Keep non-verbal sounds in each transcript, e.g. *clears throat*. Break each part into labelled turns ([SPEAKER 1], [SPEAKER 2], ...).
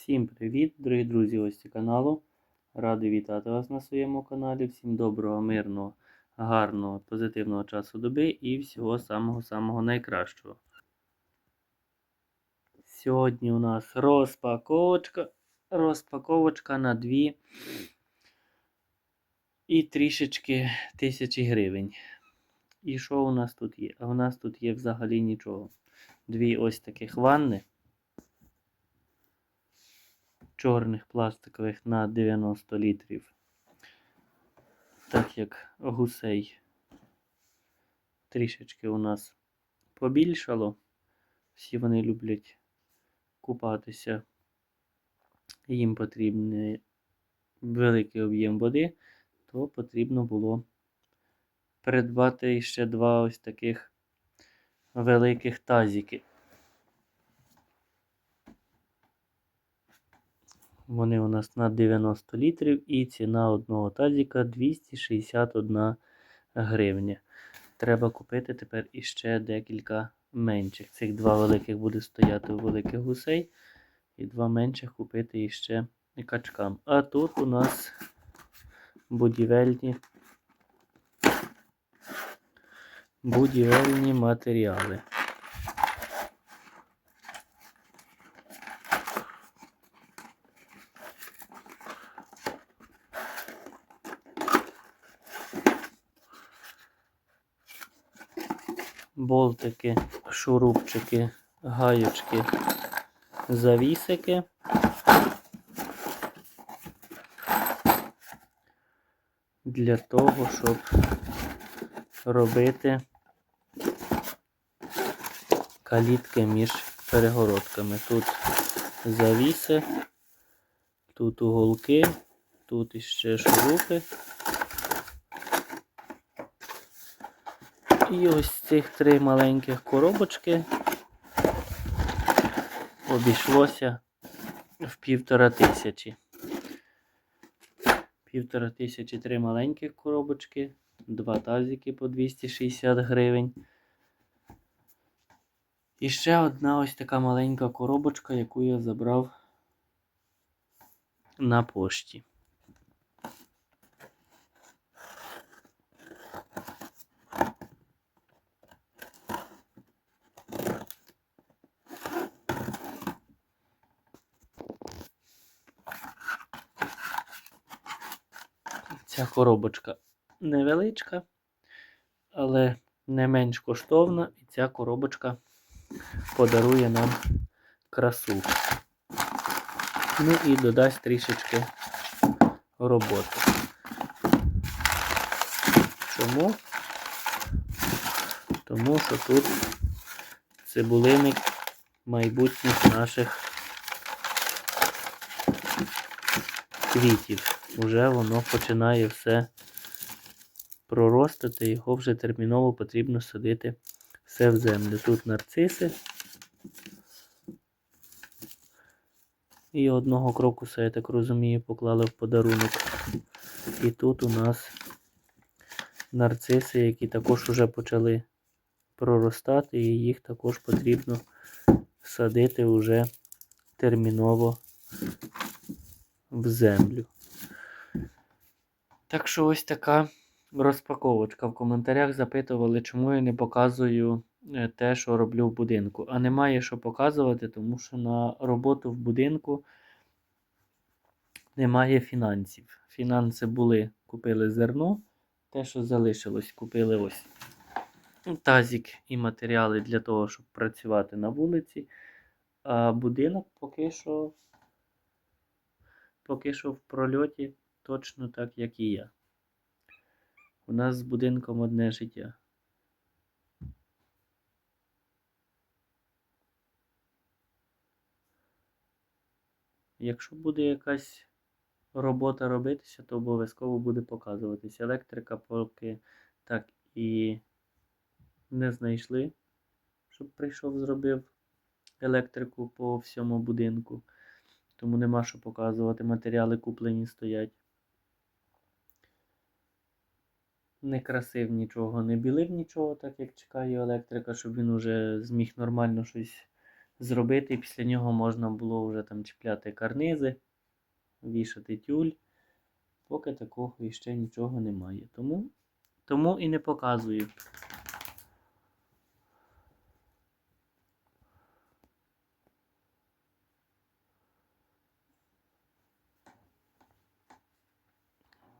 [SPEAKER 1] Всім привіт, дорогі друзі, гості каналу. Радий вітати вас на своєму каналі. Всім доброго, мирного, гарного, позитивного часу доби і всього самого-самого найкращого. Сьогодні у нас розпаковочка. Розпаковочка на дві і трішечки тисячі гривень. І що у нас тут є? А у нас тут є взагалі нічого. Дві ось таких ванни чорних пластикових на 90 літрів. Так як гусей трішечки у нас побільшало. Всі вони люблять купатися. Їм потрібний великий об'єм води, то потрібно було придбати ще два ось таких великих тазики. Вони у нас на 90 літрів і ціна одного тазіка 261 гривня. Треба купити тепер іще декілька менших. Цих два великих буде стояти у великих гусей. І два менших купити іще качкам. А тут у нас будівельні будівельні матеріали. Болтики, шурупчики, гаючки, завісики. Для того, щоб робити калітки між перегородками. Тут завіси, тут уголки, тут іще шурупи. І ось цих три маленьких коробочки обійшлося в півтора тисячі. Півтора тисячі три маленьких коробочки, два тазики по 260 гривень. І ще одна ось така маленька коробочка, яку я забрав на пошті. Ця коробочка невеличка, але не менш коштовна, і ця коробочка подарує нам красу. Ну і додасть трішечки роботи. Чому? Тому що тут цибулиник майбутніх наших квітів. Уже воно починає все проростати, його вже терміново потрібно садити все в землю. Тут нарциси. І одного крокуса, я так розумію, поклали в подарунок. І тут у нас нарциси, які також вже почали проростати, і їх також потрібно садити вже терміново в землю. Так що ось така розпаковочка. В коментарях запитували, чому я не показую е, те, що роблю в будинку. А немає що показувати, тому що на роботу в будинку немає фінансів. Фінанси були, купили зерно, те, що залишилось, купили ось тазик і матеріали для того, щоб працювати на вулиці. А будинок поки що, поки що в прольоті точно так, як і я. У нас з будинком одне життя. Якщо буде якась робота робитися, то обов'язково буде показуватися. Електрика поки так і не знайшли, щоб прийшов, зробив електрику по всьому будинку. Тому нема що показувати. Матеріали куплені стоять. Не красив нічого, не білив нічого, так як чекає електрика, щоб він уже зміг нормально щось зробити, і після нього можна було вже там чіпляти карнизи, вішати тюль. Поки такого іще нічого немає. Тому, тому і не показую.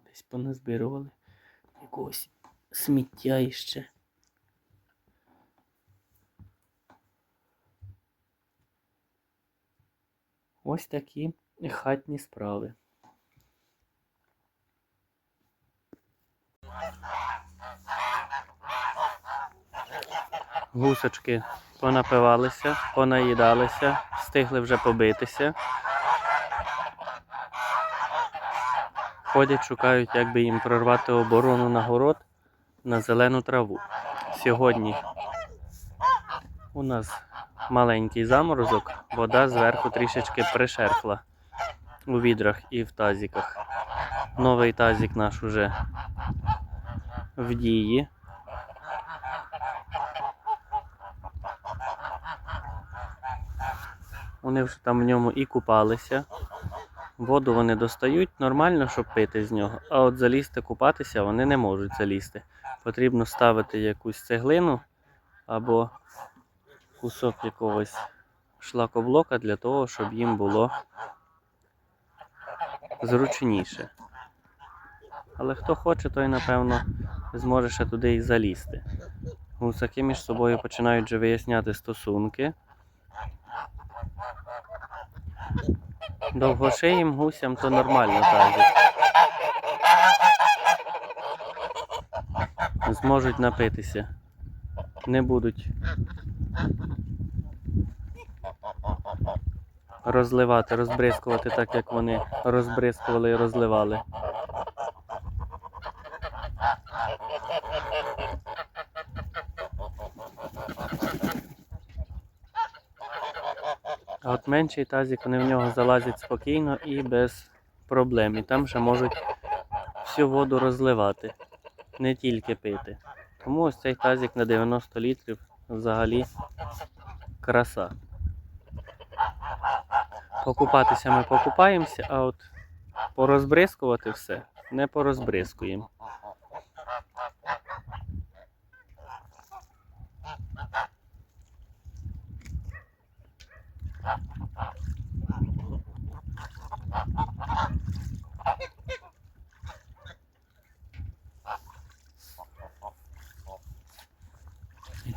[SPEAKER 1] Десь поназбирували якогось сміття іще. Ось такі хатні справи. Гусочки понапивалися, понаїдалися, встигли вже побитися. Ходять, шукають, як би їм прорвати оборону на город на зелену траву. Сьогодні у нас маленький заморозок, вода зверху трішечки пришерхла у відрах і в тазіках. Новий тазік наш уже в дії. Вони вже там в ньому і купалися. Воду вони достають нормально, щоб пити з нього, а от залізти купатися вони не можуть залізти. Потрібно ставити якусь цеглину або кусок якогось шлакоблока для того, щоб їм було зручніше. Але хто хоче, той напевно зможе ще туди і залізти. Гусаки між собою починають вже виясняти стосунки. Довгошиїм гусям то нормально кажуть. Зможуть напитися. Не будуть розливати, розбризкувати так, як вони розбризкували і розливали. А от менший тазик, вони в нього залазять спокійно і без проблем. І там ще можуть всю воду розливати, не тільки пити. Тому ось цей тазик на 90 літрів взагалі краса. Покупатися ми покупаємося, а от порозбризкувати все не порозбризкуємо.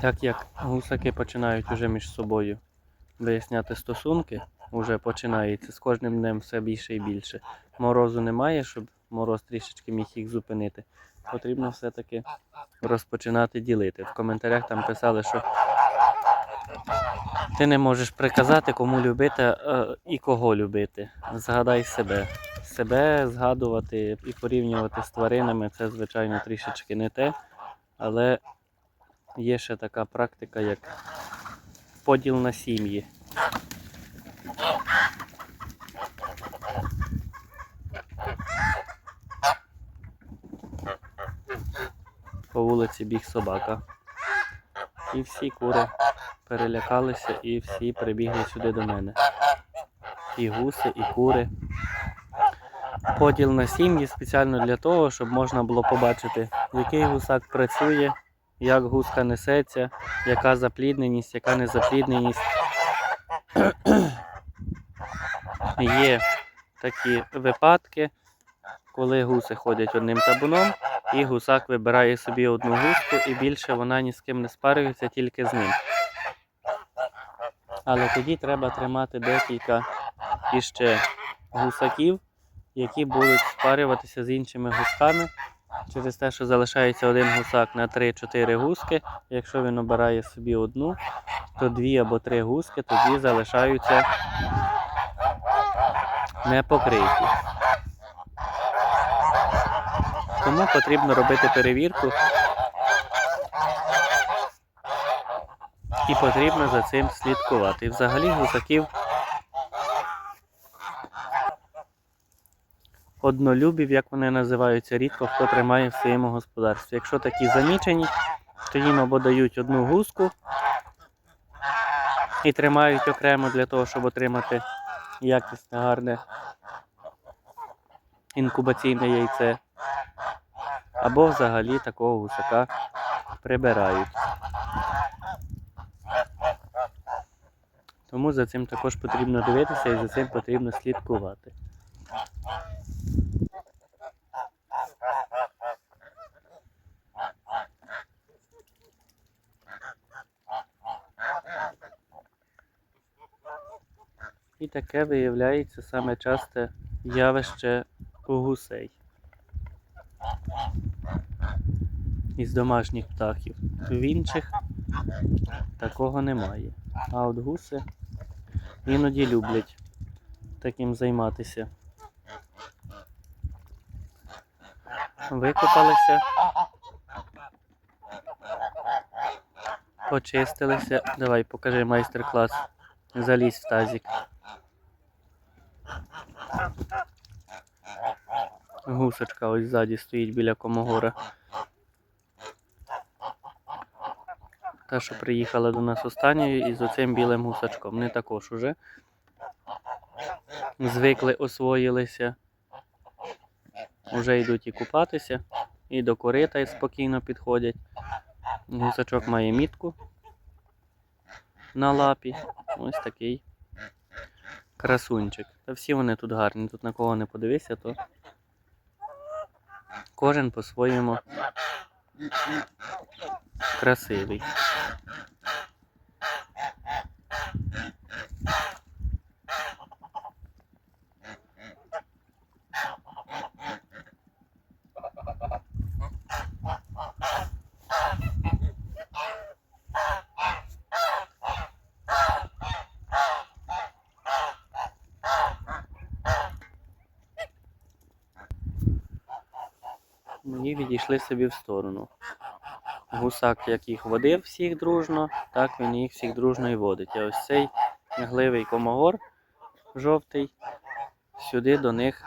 [SPEAKER 1] Так як гусаки починають уже між собою виясняти стосунки, уже починається з кожним днем все більше і більше. Морозу немає, щоб мороз трішечки міг їх зупинити. Потрібно все-таки розпочинати ділити. В коментарях там писали, що ти не можеш приказати, кому любити е, і кого любити. Згадай себе. Себе згадувати і порівнювати з тваринами це, звичайно, трішечки не те, але є ще така практика, як поділ на сім'ї. По вулиці біг собака. І всі кури перелякалися і всі прибігли сюди до мене. І гуси, і кури. Поділ на сім'ї спеціально для того, щоб можна було побачити, який гусак працює, як гуска несеться, яка заплідненість, яка незаплідненість. *clears throat* Є такі випадки, коли гуси ходять одним табуном, і гусак вибирає собі одну гуску, і більше вона ні з ким не спарюється, тільки з ним. Але тоді треба тримати декілька іще гусаків, які будуть спарюватися з іншими гусками. Через те, що залишається один гусак на 3-4 гуски. Якщо він обирає собі одну, то дві або три гуски тоді залишаються непокриті. Тому потрібно робити перевірку. І потрібно за цим слідкувати. І взагалі гусаків однолюбів, як вони називаються, рідко хто тримає в своєму господарстві. Якщо такі замічені, то їм або дають одну гуску, І тримають окремо для того, щоб отримати якісне, гарне інкубаційне яйце. Або взагалі такого гусака прибирають. Тому за цим також потрібно дивитися і за цим потрібно слідкувати. Таке виявляється саме часте явище у гусей. Із домашніх птахів. В інших такого немає. А от гуси іноді люблять таким займатися. Викопалися, почистилися. Давай, покажи майстер-клас. Залізь в тазик. Гусочка ось ззаді стоїть біля комогора. Та, що приїхала до нас останньою із оцим білим гусачком. Вони також уже звикли, освоїлися. Уже йдуть і купатися, і до корита і спокійно підходять. Гусачок має мітку на лапі. Ось такий красунчик. Та всі вони тут гарні. Тут на кого не подивися, то кожен по-своєму красивий. Мені відійшли собі в сторону. Гусак, як їх водив всіх дружно, так він їх всіх дружно і водить. А ось цей гливий комогор жовтий сюди до них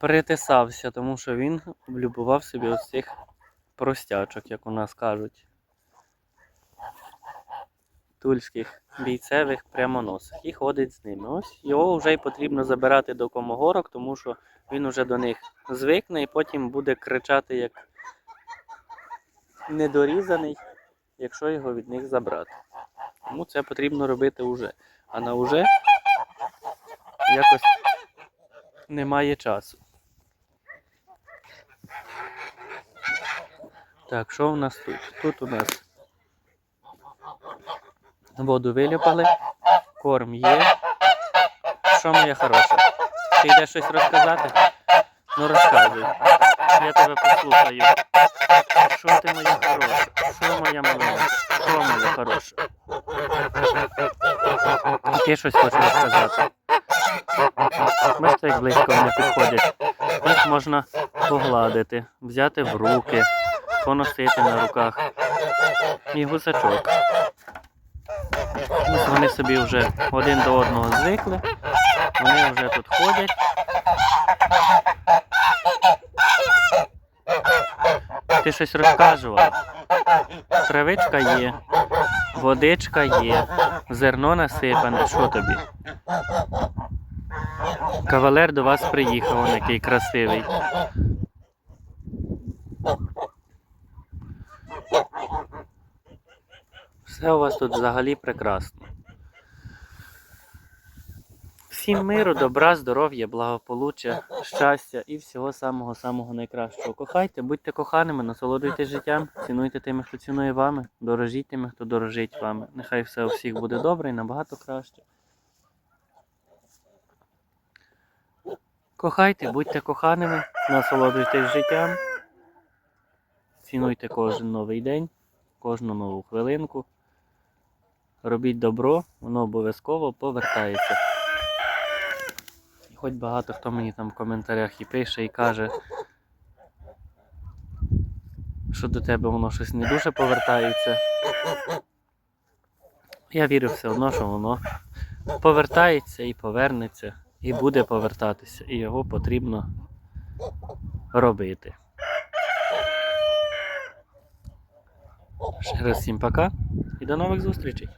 [SPEAKER 1] притисався, тому що він облюбував собі ось цих простячок, як у нас кажуть. Тульських бійцевих прямоносих і ходить з ними. Ось його вже й потрібно забирати до комогорок, тому що він уже до них звикне і потім буде кричати як недорізаний, якщо його від них забрати. Тому це потрібно робити вже. А на вже якось немає часу. Так, що в нас тут? Тут у нас воду виліпали, корм є. Що моя хороша? Ти йдеш щось розказати? Ну розказуй. Я тебе послухаю. Що ти моя хороша? Що моя маленька? Що моя хороша? Ти щось хочеш розказати? Бачите, як близько вони підходять. Їх можна погладити, взяти в руки, поносити на руках. І гусачок. Вони собі вже один до одного звикли. Вони вже тут ходять. Ти щось розказував. Травичка є, водичка є, зерно насипане. Що тобі? Кавалер до вас приїхав, он який красивий. Все у вас тут взагалі прекрасно. Всім миру, добра, здоров'я, благополуччя, щастя і всього самого-самого найкращого. Кохайте, будьте коханими, насолоджуйтесь життям, цінуйте тими, хто цінує вами, дорожіть тими, хто дорожить вами. Нехай все у всіх буде добре і набагато краще. Кохайте, будьте коханими, насолоджуйтесь життям, цінуйте кожен новий день, кожну нову хвилинку. Робіть добро, воно обов'язково повертається. Хоч багато хто мені там в коментарях і пише, і каже, що до тебе воно щось не дуже повертається. Я вірю все одно, що воно повертається і повернеться, і буде повертатися, і його потрібно робити. Ще раз всім пока і до нових зустрічей.